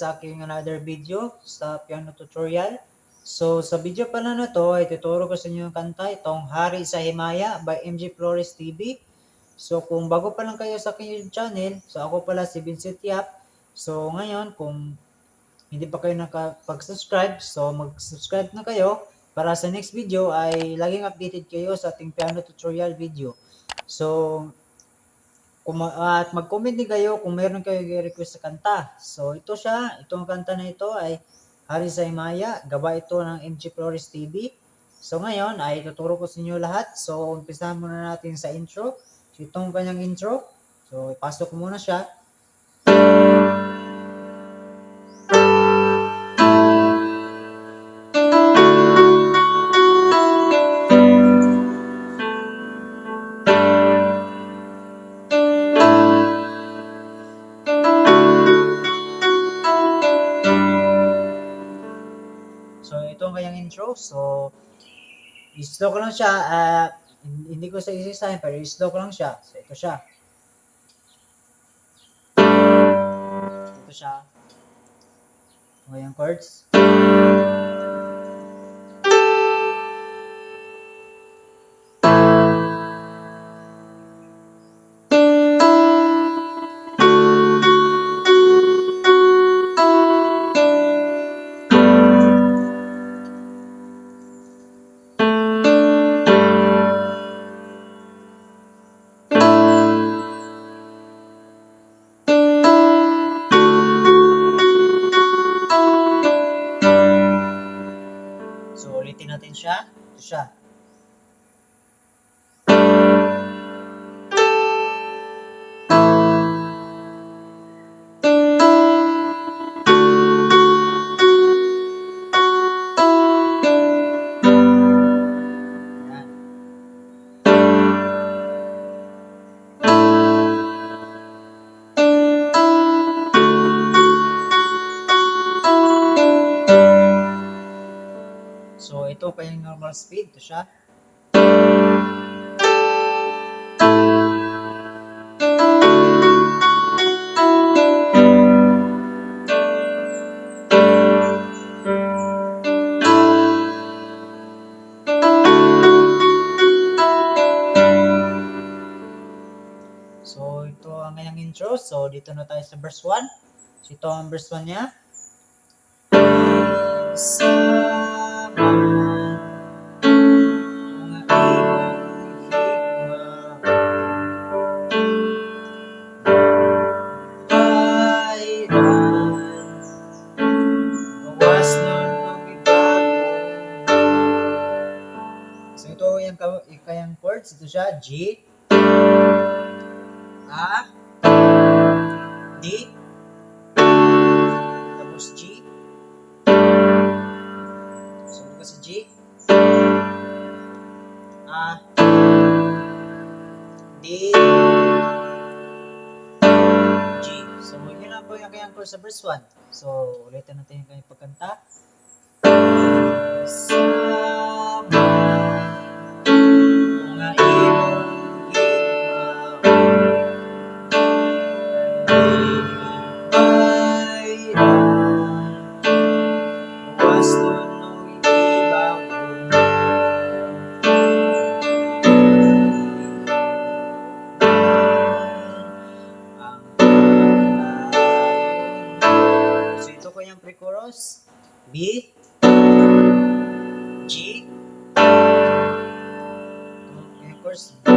sa aking another video sa piano tutorial. So sa video pala na to ay tuturo ko sa inyo yung kanta itong Hari sa Himaya by MG Flores TV. So kung bago pa lang kayo sa aking YouTube channel, so ako pala si Vincent Yap. So ngayon kung hindi pa kayo nakapag-subscribe, so mag-subscribe na kayo para sa next video ay laging updated kayo sa ating piano tutorial video. So at mag-comment din kayo kung meron kayo i-request sa kanta. So ito siya, itong kanta na ito ay Hari sa Himaya, gawa ito ng MG Flores TV. So ngayon ay tuturo ko sa inyo lahat. So umpisahan muna natin sa intro. So itong kanyang intro. So ipasok ko muna siya. So ito ang kanyang intro. So i-slow ko lang siya. ah, hindi ko sa isisahin pero i-slow ko lang siya. So ito siya. Ito siya. Ito ang chords. Siya. Ito siya. So ito pa yung normal speed. Ito siya. So ito ang kanyang intro. So dito na tayo sa verse 1. So ito ang verse 1 niya. Sama So ito yung, yung kayang chords. Ito siya, G sa verse 1 So ulitin natin yung kanyang pagkanta pre-chorus. B. G. Of course B.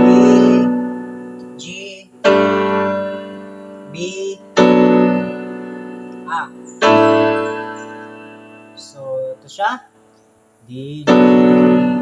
G. B. A. So ito siya. D. D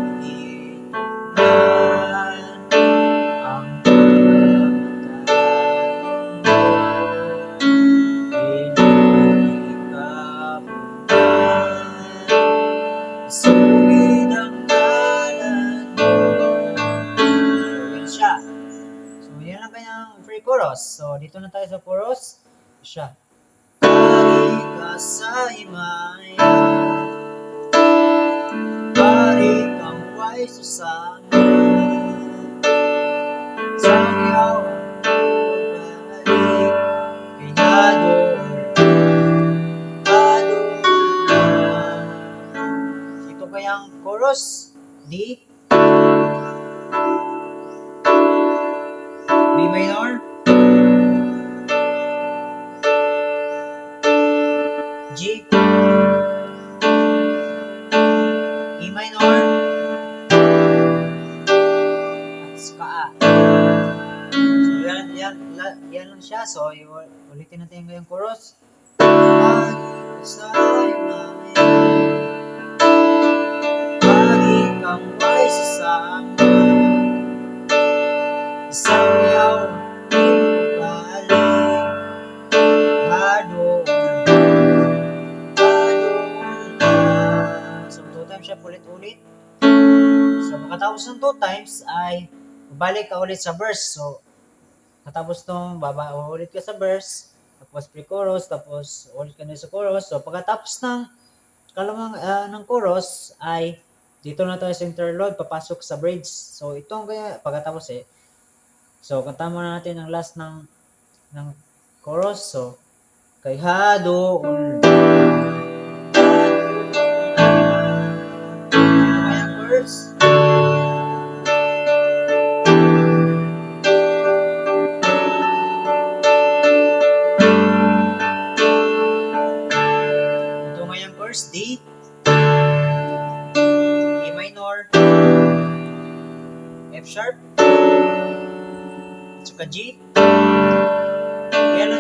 Dito na tayo sa chorus. Siya. Pari ka sa himayan Pari kang way Sa iyaw pagbalik Kaya doon kayang chorus D B minor G. E minor. At saka A. So, yan, yan, yan lang siya. So, ulitin natin ngayong chorus. May Lagi kang may sasama Isang So, makatapos ng two times ay balik ka ulit sa verse. So, katapos nung baba ulit ka sa verse, tapos pre-chorus, tapos ulit ka na sa chorus. So, pagkatapos ng kalamang ah, ng chorus ay dito na tayo sa interlude, papasok sa bridge. So, ito ang kaya pagkatapos eh. So, kanta muna natin ang last ng ng chorus. So, kay Hado Kaya verse. F sharp. At saka G.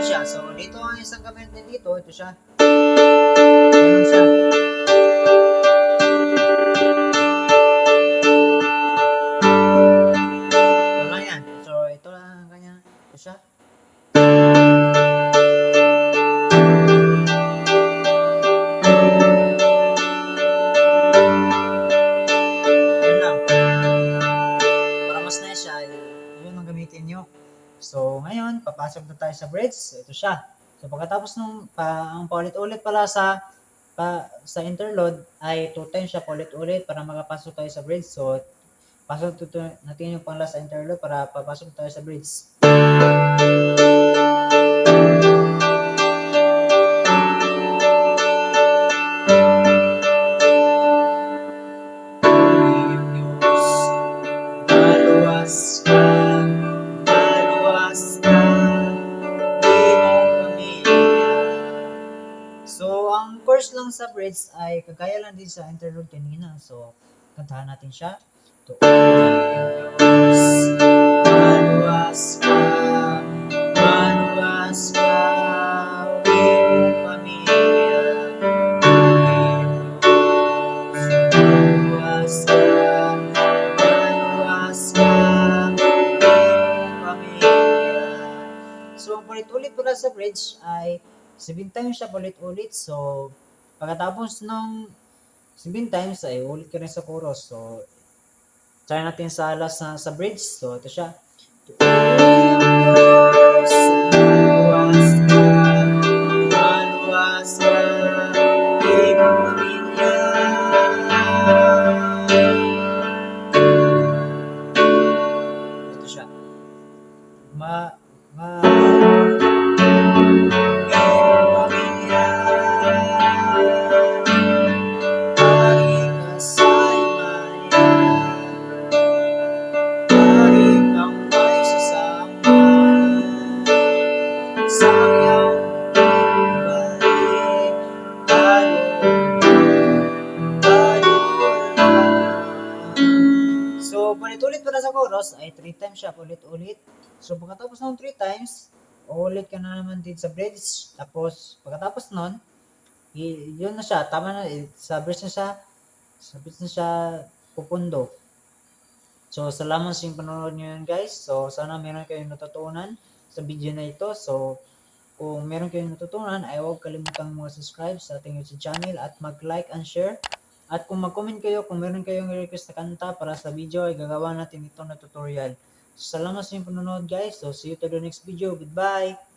Lang siya. So, dito ang isang gamit din dito. Ito siya. Lang siya. Ito lang yan. So, ito lang ang kanya. Ito siya. Bridge. Ito siya. So, pagkatapos nung, pa, ang paulit-ulit pala sa pa, sa interlude ay two times siya paulit-ulit para makapasok tayo sa bridge. So, pasok natin yung panglas sa interlude para papasok tayo sa bridge. Bridge ay kagaya lang din sa interlude kanina. So, kantahan natin siya. To ka, maluwas ka, di mo pamilya. Pamilya. So, ang ulit-ulit pala sa bridge ay 7 times siya ulit-ulit. So, pagkatapos ng 7 times ay ulit ka rin sa chorus. So, try natin sa last na sa bridge. So, ito siya. So, palit-ulit pala sa chorus ay 3 times siya, ulit-ulit. So, pagkatapos ng 3 times, ulit ka na naman din sa bridge. Tapos, pagkatapos nun, yun na siya, tama na, eh, sa bridge na siya, sa bridge na siya pupundo. So, salamat sa yung panonood nyo yun, guys. So, sana meron kayong natutunan sa video na ito. So, kung meron kayong natutunan, ay huwag kalimutang mag-subscribe sa ating YouTube channel at mag-like and share. At kung mag-comment kayo, kung meron kayong request na kanta para sa video, ay gagawa natin ito na tutorial. Salamat sa inyong panonood guys. So, see you to the next video. Goodbye!